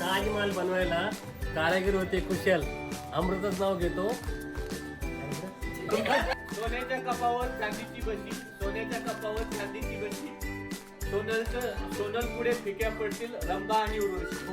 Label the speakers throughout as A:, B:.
A: ताजमहाल बनवायला कारागीर होते कुशल. अमृतच नाव घेतो.
B: सोन्याच्या कपावर चांदीची बशी सोन्याच्या कपावर चांदीची बशी. सोनल सोनल पुढे फिक्या पडतील रंबा आणि उर्वशी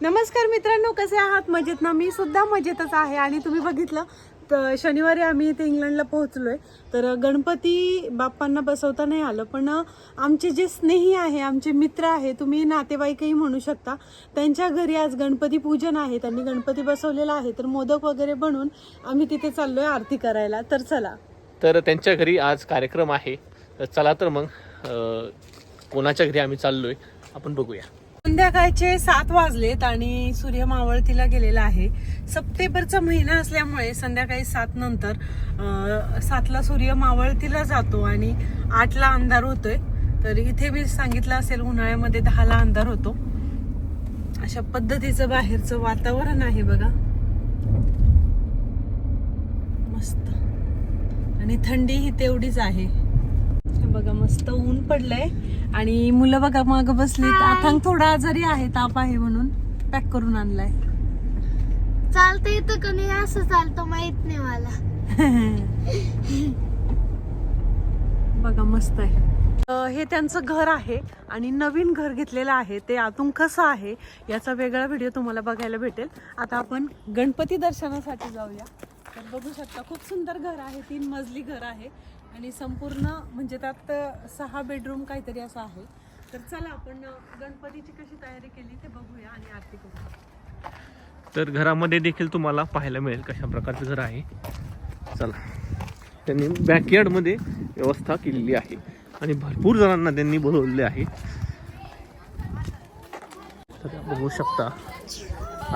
C: नमस्कार मित्रांनो कसे आहात? मजेत ना? मी सुद्धा मजेतच आहे आणि तुम्ही बघितलं तर शनिवारी आम्ही इथे इंग्लंडला पोहोचलोय. तर गणपती बाप्पांना बसवता नाही आलं पण आमचे जे स्नेही आहे आमचे मित्र आहे तुम्ही नातेवाईकही म्हणू शकता. त्यांच्या घरी आज गणपती पूजन आहे त्यांनी गणपती बसवलेला आहे. तर मोदक वगैरे बनवून आम्ही तिथे चाललोय आरती करायला. तर चला.
B: तर त्यांच्या घरी आज कार्यक्रम आहे. तर चला तर मग कोणाच्या घरी आम्ही चाललोय आपण बघूया.
C: संध्याकाळचे सात वाजलेत आणि सूर्य मावळतीला गेलेला आहे. सप्टेंबरचा महिना असल्यामुळे संध्याकाळी सात नंतर सातला सूर्य मावळतीला जातो आणि आठला अंधार होतोय. तर इथे मी सांगितलं असेल उन्हाळ्यामध्ये दहाला अंधार होतो. अशा पद्धतीचं बाहेरचं वातावरण आहे बघा. मस्त. आणि थंडी ही तेवढीच आहे. बघा मस्त ऊन पडलंय. आणि मुलं बघा माग बसलीत. आथांग थोडा आजारी आहे ताप आहे म्हणून. पॅक करून आणलाय.
D: चालतं येतं का नाही? असं चालतं माहीत नाही मला.
C: बघा मस्त आहे. हे त्यांचं घर आहे आणि नवीन घर घेतलेलं आहे. ते आतून कसं आहे याचा वेगळा व्हिडिओ तुम्हाला बघायला भेटेल. आता आपण गणपती दर्शनासाठी जाऊया. तर बघू शकता खूप सुंदर घर आहे तीन मजली घर आहे. आणि संपूर्ण म्हणजे त्यात सहा बेडरूम काहीतरी असं आहे. तर चला आपण गणपतीची कशी तयारी केली ते बघूया आणि आरती करूया
B: तर घरामध्ये देखील तुम्हाला पाहायला मिळेल कशा प्रकारचं घर आहे. चला. त्यांनी बॅकयार्डमध्ये व्यवस्था केलेली आहे. आणि भरपूर जणांना त्यांनी बोलवलेले आहे. तर बघू शकता.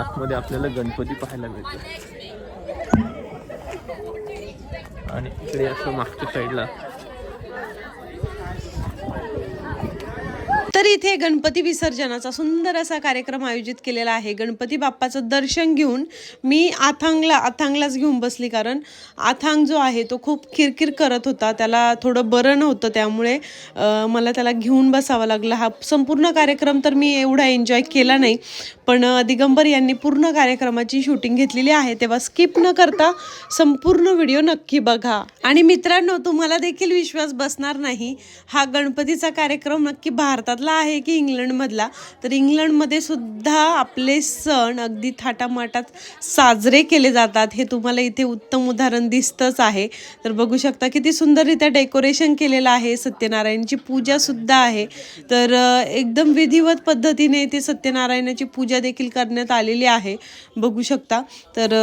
B: आतमध्ये आपल्याला गणपती पाहायला मिळतो आणि इकडे असं मागच्या साईडला
C: तर इथे गणपती विसर्जनाचा सुंदर असा कार्यक्रम आयोजित केलेला आहे. गणपती बाप्पाचं दर्शन घेऊन मी आथांगला आथांगलाच घेऊन बसली कारण आथांग जो आहे तो खूप किरकिर करत होता. त्याला थोडं बरं नव्हतं त्यामुळे मला त्याला घेऊन बसावा लागला. हा संपूर्ण कार्यक्रम तर मी एवढा एन्जॉय केला नाही. पण दिगंबर यांनी पूर्ण कार्यक्रमाची शूटिंग घेतलेली आहे. तेव्हा स्किप न करता संपूर्ण व्हिडिओ नक्की बघा. आणि मित्रांनो तुम्हाला देखील विश्वास बसणार नाही. हा गणपतीचा कार्यक्रम नक्की भारतातला आहे की इंग्लंडमधला तर इंग्लंडमध्ये सुद्धा आपले सण अगदी थाटामाटात साजरे केले जातात. हे तुम्हाला इथे उत्तम उदाहरण दिसतंच आहे. तर बघू शकता किती सुंदररित्या डेकोरेशन केलेलं आहे. सत्यनारायणची पूजा सुद्धा आहे. तर एकदम विधिवत पद्धतीने इथे सत्यनारायणाची पूजा देखील करण्यात आलेली आहे. बघू शकता. तर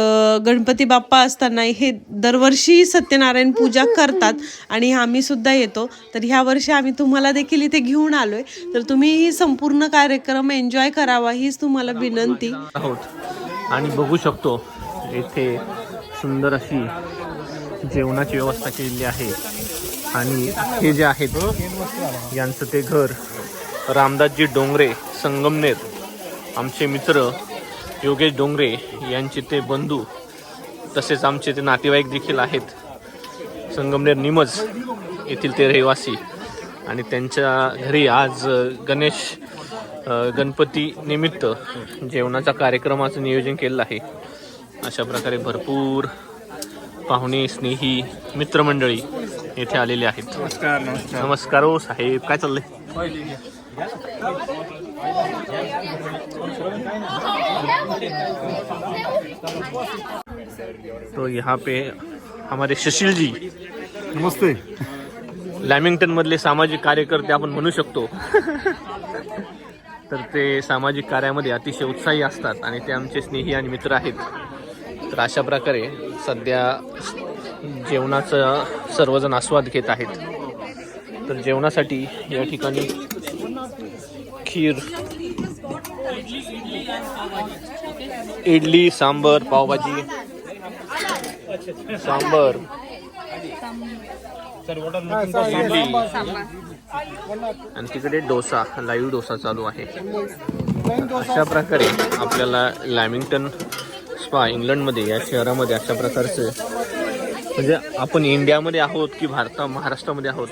C: गणपती बाप्पा असताना हे दरवर्षी सत्यनारायण पूजा करतात आणि आम्ही सुद्धा येतो. तर ह्या वर्षी आम्ही तुम्हाला देखील इथे घेऊन आलोय. तर तुम्ही ही संपूर्ण कार्यक्रम एन्जॉय करावा हीच तुम्हाला विनंती.
B: आहोत. आणि बघू शकतो येथे सुंदर अशी जेवणाची व्यवस्था केलेली आहे. आणि हे जे आहेत यांचं ते घर रामदासजी डोंगरे संगमनेर आमचे मित्र योगेश डोंगरे यांचे ते बंधू तसेच आमचे ते नातेवाईक देखील आहेत. संगमनेर निमज येथील ते रहिवासी. आणि त्यांच्या घरी आज गणेश गणपती निमित्त जेवणाचा कार्यक्रमाचं नियोजन केलेलं आहे. अशा प्रकारे भरपूर पाहुणे स्नेही मित्रमंडळी येथे आलेले आहेत.
A: नमस्कार नमस्कार.
B: नमस्कार हो साहेब काय चाललंय? तो यहाँ पे हमारे सुशील जी
E: नमस्ते.
B: लॅमिंग्टन मधले सामाजिक कार्यकर्ते आपण म्हणू शकतो. तर ते सामाजिक कार्यामध्ये अतिशय उत्साही असतात आणि ते आमचे स्नेही आणि मित्र आहेत. तर अशा प्रकारे सध्या जेवणाचा सर्वजण आस्वाद घेत आहेत. तर जेवणासाठी या ठिकाणी खीर इडली सांबर पावभाजी सांबर आणि तिकडे डोसा लाईव्ह डोसा चालू आहे. अशा प्रकारे आपल्याला लॅमिंग्टन स्पा इंग्लंडमध्ये या शहरामध्ये अशा प्रकारचे म्हणजे आपण इंडियामध्ये आहोत की भारता महाराष्ट्रामध्ये आहोत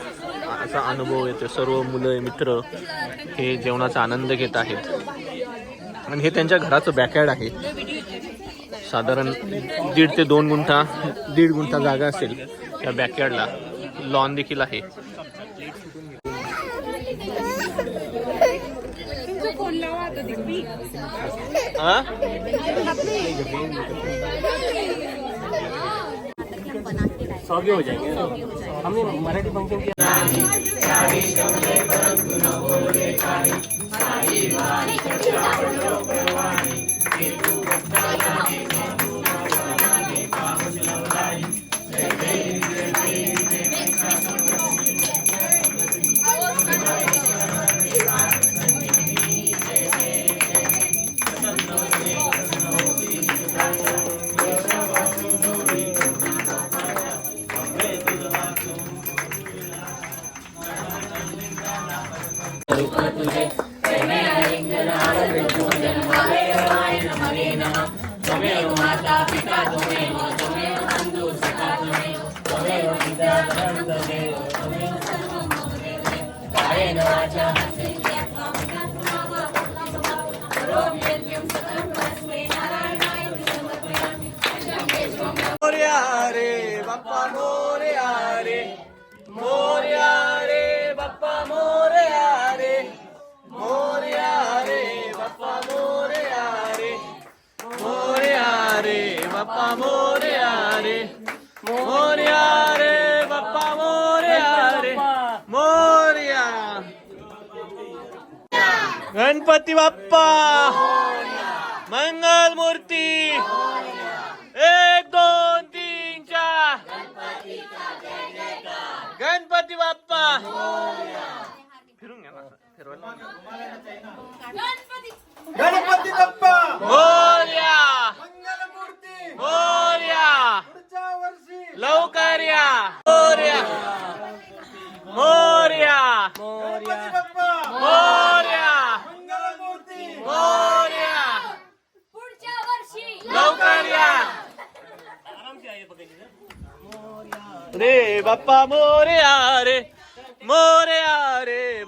B: असा अनुभव येतो सर्व मुलं मित्र हे जेवणाचा आनंद घेत आहेत. आणि हे त्यांच्या घराचं बॅकयार्ड आहे. साधारण दीड ते दोन गुंठा दीड गुंठा जागा असेल त्या बॅकयार्डला लॉन आहे.
A: सौगे हो जाएँगे। हमने मराठी फ़ंक्शन किया
B: मोरया रे मोरया रे बाप्पा मोरया रे मोरया रे बाप्पा मोरया रे मोरया रे बाप्पा मोरया रे मोरया रे बाप्पा मोरया रे मोरया गणपती बाप्पा मंगल मूर्ती एक दोन तीन चार गणपती बाप्पा फिरून घ्या ना फिरवायला.
E: गणपती बाप्पा
B: मोरया
E: मंगलमूर्ती
B: मोरया
E: पुढच्या वर्षी
B: लवकर या मोरया मोरया
E: गणपती बाप्पा
B: मोरया
E: मंगलमूर्ती
B: मोरया
F: पुढच्या वर्षी
B: लवकर या
A: आराम से आइए पकड़िए
B: रे बाप्पा मोरया रे मोरया रे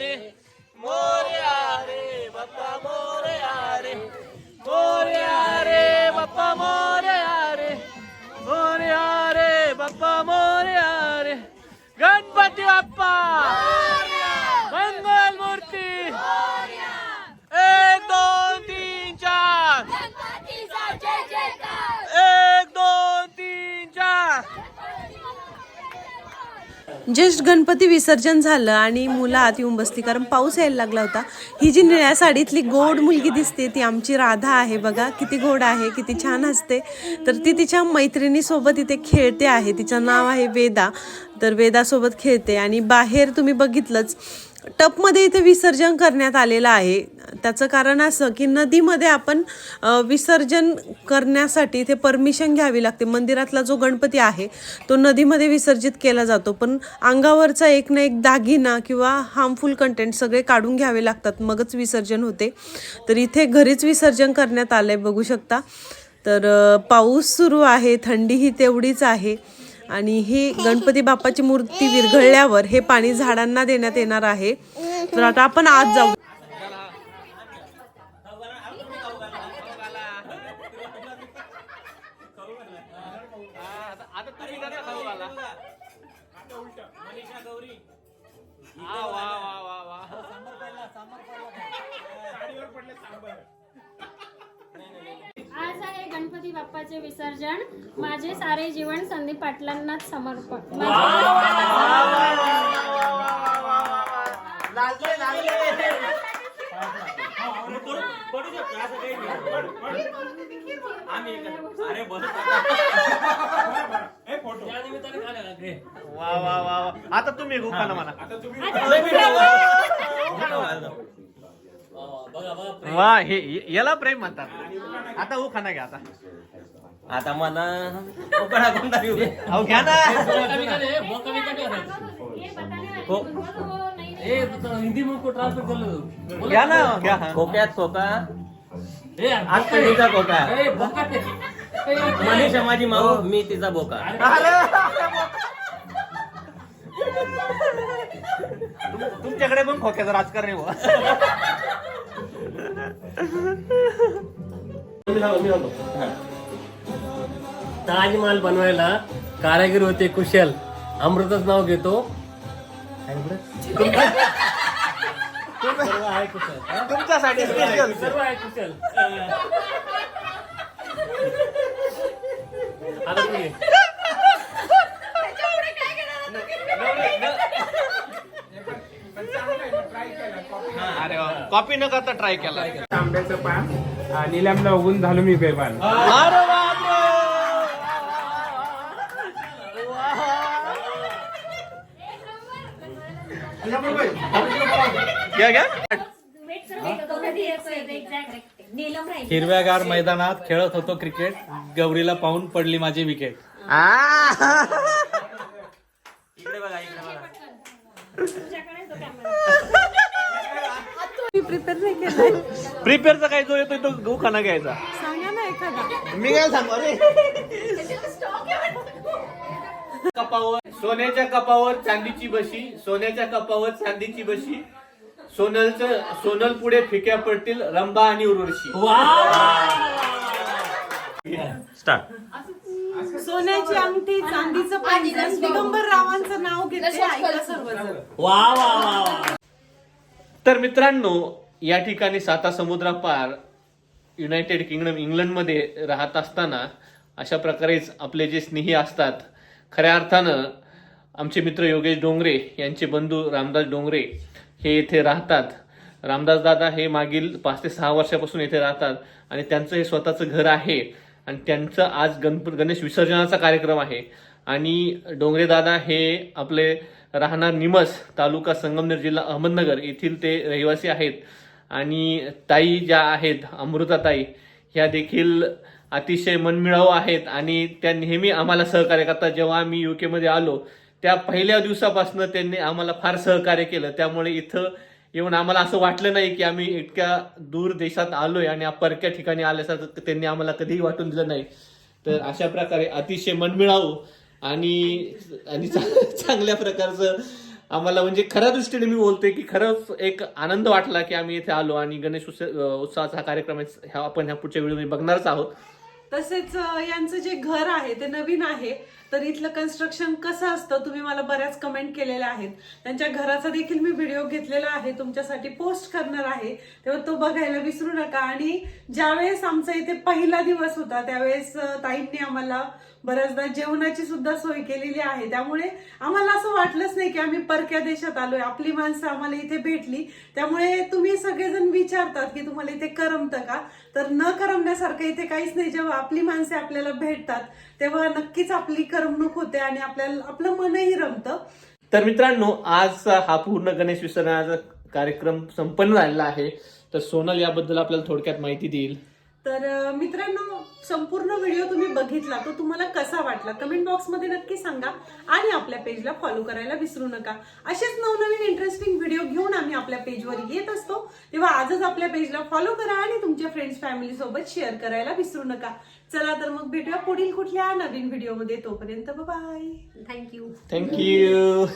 B: रे मोरया रे बाप्पा मोरे रे मोरे रे बाप्पा मोरे रे मोरे रे बाप्पा मोरे रे गणपती बाप्पा मंगल मूर्ती एक दोन तीन चार
F: गणपतीचा जय जयकार
B: एक दोन तीन चार
C: जस्ट गणपती विसर्जन झालं आणि मुलं आत येऊन बसली कारण पाऊस यायला लागला होता. ही जी निळ्या साडीतली गोड मुलगी दिसते ती आमची राधा आहे बघा. किती गोड आहे किती छान असते तर ती तिच्या मैत्रिणीसोबत इथे खेळते आहे. तिचं नाव आहे वेदा. तर वेदासोबत खेळते आणि बाहेर तुम्ही बघितलंच टपमध्ये इथे विसर्जन करण्यात आलेलं आहे. त्याचं कारण असं की नदीमध्ये आपण विसर्जन करण्यासाठी इथे परमिशन घ्यावी लागते. मंदिरातला जो गणपती आहे तो नदीमध्ये विसर्जित केला जातो. पण अंगावरचा एक ना एक दागिना किंवा हार्मफुल कंटेंट सगळे काढून घ्यावे लागतात. मगच विसर्जन होते. तर इथे घरीच विसर्जन करण्यात आलं आहे बघू शकता. तर पाऊस सुरू आहे थंडीही तेवढीच आहे. आणि ही गणपती बाप्पाची मूर्ती विरघळल्यावर हे पाणी झाडांना देण्यात येणार आहे. तर आता आपण आज जाऊ.
F: गणपतीचे विसर्जन माझे सारे जीवन संदीप पाटलांनाच समर्पण
B: वा आता तुम्ही गुखाना म्हणा
A: वा
B: हे याला प्रेम म्हणतात आता उखाना घ्या आता
G: आता मला कोकणा कोणता घेऊ
B: अहो घ्या ना.
G: हो.
A: हिंदी में को ट्रांसफर कर. लो बोला.
B: घ्या ना घ्या. हा.
G: खोक्यात खोका.
A: ए,
G: आज कधीचा खोका.
A: ए, बोका ते. ए, ते.
G: मनीषा माझी माऊ मी तिचा बोका.
B: तुम- तुमच्याकडे पण खोक्याचं राजकारण आहे.
A: ताजमहाल बनवायला कारागीर होते कुशल अमृतच नाव घेतो काय बरं? सर्व आहे कुशल हा?
B: तुमच्यासाठी स्पेशल
A: सर्व आहे कुशल आता तू घे.
B: अरे कॉपी न करता ट्राय केला
H: आंब्याचं पान निलामला उगून झालो मी बेपान
B: अरे बापरे! घ्या घ्या
I: हिरव्यागार मैदानात खेळत होतो क्रिकेट. गौरीला पाहून पडली माझी विकेट.
B: आ.
G: इकडे बघा इकडे बघा.
F: तुझ्याकडे तो कॅमेरा
C: प्रिपेअर नाही
B: प्रिपेअरचा काय जो येतो तो उखाणा घ्यायचा.
C: सांगा ना एखादा.
B: मी काय सांगू सोन्याच्या कपावर चांदीची बशी सोन्याच्या कपावर चांदीची बशी सोनलचं सोनल पुढे फिक्या पडतील रंबा आणि उर्वशी.
G: स्टार्ट
C: सोन्याची अंगठी चांदीचं पैंजण दिगंबर रावांचं नाव घेते ऐका सर्वजण.
A: वा वा वा वा.
B: तर मित्रांनो या ठिकाणी साता समुद्रापार युनायटेड किंगडम इंग्लंडमध्ये राहत असताना अशा प्रकारेच आपले जे स्नेही असतात खऱ्या अर्थानं आमचे मित्र योगेश डोंगरे यांचे बंधू रामदास डोंगरे हे येथे राहतात. रामदास दादा हे मागील पाच ते सहा वर्षापासून येथे राहतात आणि त्यांचं हे स्वतःचं घर आहे आणि त्यांचं आज गणपत गणेश विसर्जनाचा कार्यक्रम आहे. आणि डोंगरे दादा हे आपले राहणार निमस तालुका संगमनेर जिल्हा अहमदनगर येथील ते रहिवासी आहेत. आणि ताई ज्या आहेत अमृताताई ह्या देखील अतिशय मनमिळाऊ आहेत आणि त्या नेहमी आम्हाला सहकार्य करतात. जेव्हा आम्ही यू केमध्ये आलो त्या पहिल्या दिवसापासून त्यांनी आम्हाला फार सहकार्य केलं. त्यामुळे इथं येऊन आम्हाला असं वाटलं नाही की आम्ही इतक्या दूर देशात आलोय आणि परक्या ठिकाणी आल्यासारखं त्यांनी आम्हाला कधीही वाटून दिलं नाही. तर अशा प्रकारे अतिशय मनमिळावू आणि आणि चांगल्या प्रकारचं आम्हाला म्हणजे खऱ्या दृष्टीने मी बोलते की खरंच एक आनंद वाटला की आम्ही इथे आलो आणि गणेश उत्सव उत्सवाचा हा कार्यक्रम आपण ह्या पुढच्या वेळी बघणारच आहोत.
C: तसेच यांचं जे घर आहे ते नवीन आहे. तर इथलं कन्स्ट्रक्शन कसं असतं तुम्ही मला बऱ्याच कमेंट केलेल्या आहेत. त्यांच्या घराचा देखील मी व्हिडिओ घेतलेला आहे तुमच्यासाठी पोस्ट करणार आहे. तेव्हा तो बघायला विसरू नका. आणि ज्यावेळेस आमचा इथे पहिला दिवस होता त्यावेळेस ताईंनी आम्हाला बऱ्याचदा जेवणाची सुद्धा सोय केलेली आहे. त्यामुळे आम्हाला असं वाटलंच नाही की आम्ही परक्या देशात आलोय. आपली माणसं आम्हाला इथे भेटली. त्यामुळे तुम्ही सगळेजण विचारतात की तुम्हाला इथे करमतं का? तर न करमण्यासारखं इथे काहीच नाही. जेव्हा आपली माणसे आपल्याला भेटतात तेव्हा नक्कीच आपली कर करमणूक होते आणि आपल्याला आपलं मनही रमतं.
B: तर मित्रांनो आज हा पूर्ण गणेश विसर्जनाचा कार्यक्रम संपन्न झालेला आहे. तर सोनल याबद्दल आपल्याला थोडक्यात माहिती देईल.
C: तर मित्रांनो संपूर्ण व्हिडिओ तुम्ही बघितला तो तुम्हाला कसा वाटला कमेंट बॉक्समध्ये नक्की सांगा आणि आपल्या पेजला फॉलो करायला विसरू नका. असेच नवनवीन इंटरेस्टिंग व्हिडिओ घेऊन आम्ही आपल्या पेजवर येत असतो. तेव्हा आजच आपल्या पेजला फॉलो करा आणि तुमच्या फ्रेंड्स फॅमिली सोबत शेअर करायला विसरू नका. चला तर मग भेटूया पुढील कुठल्या नवीन व्हिडिओमध्ये तोपर्यंत बाय थँक्यू
B: थँक्यू